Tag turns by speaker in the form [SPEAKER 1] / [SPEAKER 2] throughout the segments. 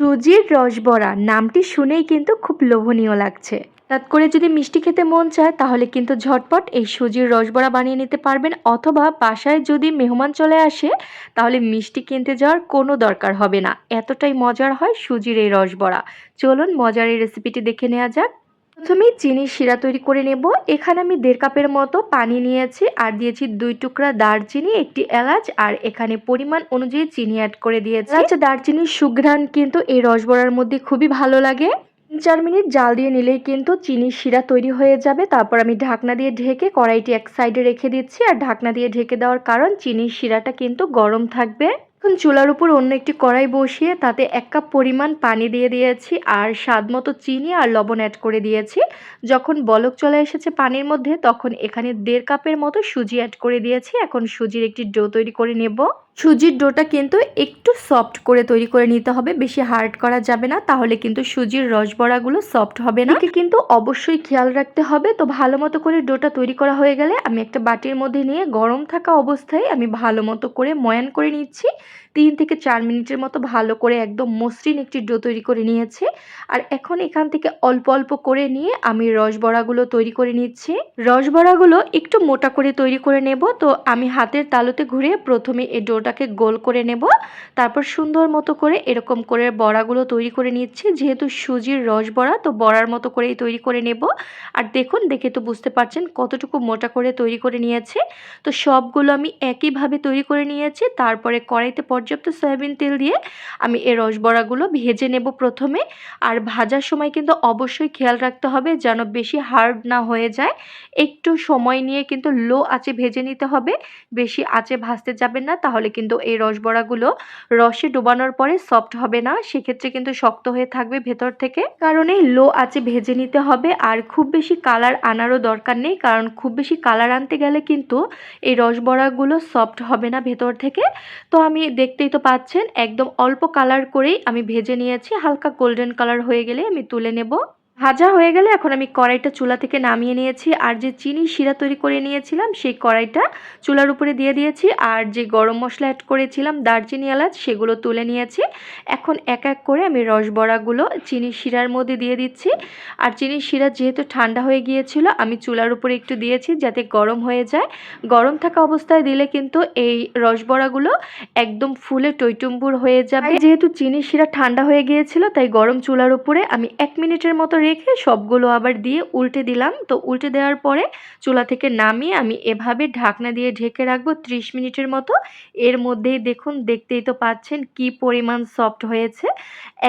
[SPEAKER 1] সুজির রসবড়া নামটি শুনেই কিন্তু খুব লোভনীয় লাগছে। তাত করে যদি মিষ্টি খেতে মন চায়, তাহলে কিন্তু ঝটপট এই সুজির রসবড়া বানিয়ে নিতে পারবেন। অথবা বাসায় যদি মেহমান চলে আসে, তাহলে মিষ্টি কিনতে যাওয়ার কোনো দরকার হবে না। এতটাই মজার হয় সুজির এই রসবড়া চলুন মজার এই রেসিপিটি দেখে নেওয়া যাক। প্রথমেই চিনি শিরা তৈরি করে নেব। এখানে আমি দেড় কাপের মতো পানি নিয়েছি, আর দিয়েছি দুই টুকরা দারচিনি, একটি এলাচ, আর এখানে পরিমাণ অনুযায়ী চিনি অ্যাড করে দিয়েছি। আচ্ছা দারচিনির সুঘ্রাণ কিন্তু এই রসবড়ার মধ্যে খুবই ভালো লাগে। চার মিনিট জাল দিয়ে নিলেই কিন্তু চিনির শিরা তৈরি হয়ে যাবে। তারপর আমি ঢাকনা দিয়ে ঢেকে কড়াইটি এক সাইডে রেখে দিচ্ছি, আর ঢাকনা দিয়ে ঢেকে দেওয়ার কারণ চিনির শিরাটা কিন্তু গরম থাকবে। এখন চুলার উপর অন্য একটি কড়াই বসিয়ে তাতে এক কাপ পরিমাণ পানি দিয়ে দিয়েছি আর স্বাদ মতো চিনি আর লবণ অ্যাড করে দিয়েছি। যখন বলক চলে এসেছে পানির মধ্যে, তখন এখানে দেড় কাপের মতো সুজি অ্যাড করে দিয়েছি। এখন সুজির একটি ডো তৈরি করে নেব। সুজির ডোটা কিন্তু একটু সফট করে তৈরি করে নিতে হবে, বেশি হার্ড করা যাবে না, তাহলে কিন্তু সুজির রসবড়াগুলো সফট হবে না। কিন্তু অবশ্যই খেয়াল রাখতে হবে, তো ভালো মতো করে ডোটা তৈরি করা হয়ে গেলে আমি একটা বাটির মধ্যে নিয়ে গরম থাকা অবস্থায় আমি ভালো মতো করে ময়ান করে নিচ্ছি। তিন থেকে চার মিনিটের মতো ভালো করে একদম মসৃণ একটি ডো তৈরি করে নিয়েছি। আর এখন এখান থেকে অল্প অল্প করে নিয়ে আমি রসবড়াগুলো তৈরি করে নিচ্ছি। রসবড়াগুলো একটু মোটা করে তৈরি করে নেব, তো আমি হাতের তালুতে ঘুরে প্রথমে এই ডোটাকে গোল করে নেব। তারপর সুন্দর মতো করে এরকম করে বড়াগুলো তৈরি করে নিচ্ছি। যেহেতু সুজির রস বড়া, তো বড়ার মতো করেই তৈরি করে নেব। আর দেখুন, দেখে তো বুঝতে পারছেন কতটুকু মোটা করে তৈরি করে নিয়েছে। তো সবগুলো আমি একইভাবে তৈরি করে নিয়েছি। তারপরে কড়াইতে পর্যাপ্ত সয়াবিন তেল দিয়ে আমি এই রসবড়াগুলো ভেজে নেব প্রথমে। আর ভাজার সময় কিন্তু অবশ্যই খেয়াল রাখতে হবে যেন বেশি হার্ড না হয়ে যায়। একটু সময় নিয়ে কিন্তু লো আঁচে ভেজে নিতে হবে। বেশি আঁচে ভাজতে যাবেন না, তাহলে কিন্তু এই রসবড়াগুলো রসে ডোবানোর পরে সফট হবে না। সেক্ষেত্রে কিন্তু শক্ত হয়ে থাকবে ভেতর থেকে। কারণ লো আঁচে ভেজে নিতে হবে। আর খুব বেশি কালার আনারও দরকার নেই। কারণ খুব বেশি কালার আনতে গেলে কিন্তু এই রসবড়াগুলো সফট হবে না ভেতর থেকে। তো আমি দেখতেই তো পাচ্ছেন, একদম অল্প কালার করেই আমি ভেজে নিয়েছি। হালকা গোল্ডেন কালার হয়ে গেলে আমি তুলে নেব। ভাজা হয়ে গেলে এখন আমি কড়াইটা চুলা থেকে নামিয়ে নিয়েছি। আর যে চিনি শিরা তৈরি করে নিয়েছিলাম, সেই কড়াইটা চুলার উপরে দিয়ে দিয়েছি। আর যে গরম মশলা অ্যাড করেছিলাম, দারচিনি এলাচ, সেগুলো তুলে নিয়েছি। এখন এক এক করে আমি রসবড়াগুলো চিনি শিরার মধ্যে দিয়ে দিচ্ছি। আর চিনি শিরা যেহেতু ঠান্ডা হয়ে গিয়েছিল, আমি চুলার উপরে একটু দিয়েছি যাতে গরম হয়ে যায়। গরম থাকা অবস্থায় দিলে কিন্তু এই রসবড়াগুলো একদম ফুলে টইটুম্বুর হয়ে যাবে। যেহেতু চিনি শিরা ঠান্ডা হয়ে গিয়েছিল, তাই গরম চুলার উপরে আমি এক মিনিটের মতো রেখে সবগুলো আবার দিয়ে উল্টে দিলাম। তো উল্টে দেওয়ার পরে চুলা থেকে নামিয়ে আমি এভাবে ঢাকনা দিয়ে ঢেকে রাখব ত্রিশ মিনিটের মতো। এর মধ্যেই দেখুন, দেখতেই তো পাচ্ছেন কি পরিমাণ সফট হয়েছে।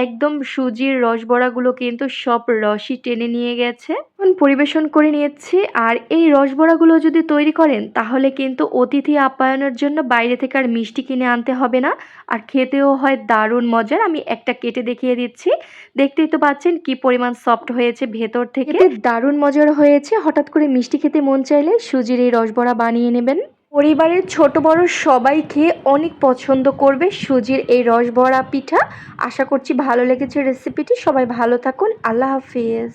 [SPEAKER 1] একদম সুজির রসবড়াগুলো কিন্তু সব রসই টেনে নিয়ে গেছে। পরিবেশন করে নিয়েছি। আর এই রসবড়াগুলো যদি তৈরি করেন, তাহলে কিন্তু অতিথি আপ্যায়নের জন্য বাইরে থেকে আর মিষ্টি কিনে আনতে হবে না। আর খেতেও হয় দারুণ মজার। আমি একটা কেটে দেখিয়ে দিচ্ছি। দেখতেই তো পাচ্ছেন কি পরিমাণ সফট হয়েছে ভেতর থেকে। দারুণ মজার হয়েছে। হঠাৎ করে মিষ্টি খেতে মন চাইলে সুজির এই রসবড়া বানিয়ে নেবেন। পরিবারের ছোট বড় সবাই খেয়ে অনেক পছন্দ করবে সুজির এই রসবড়া পিঠা। আশা করছি ভালো লেগেছে রেসিপিটি। সবাই ভালো থাকুন। আল্লাহ হাফিজ।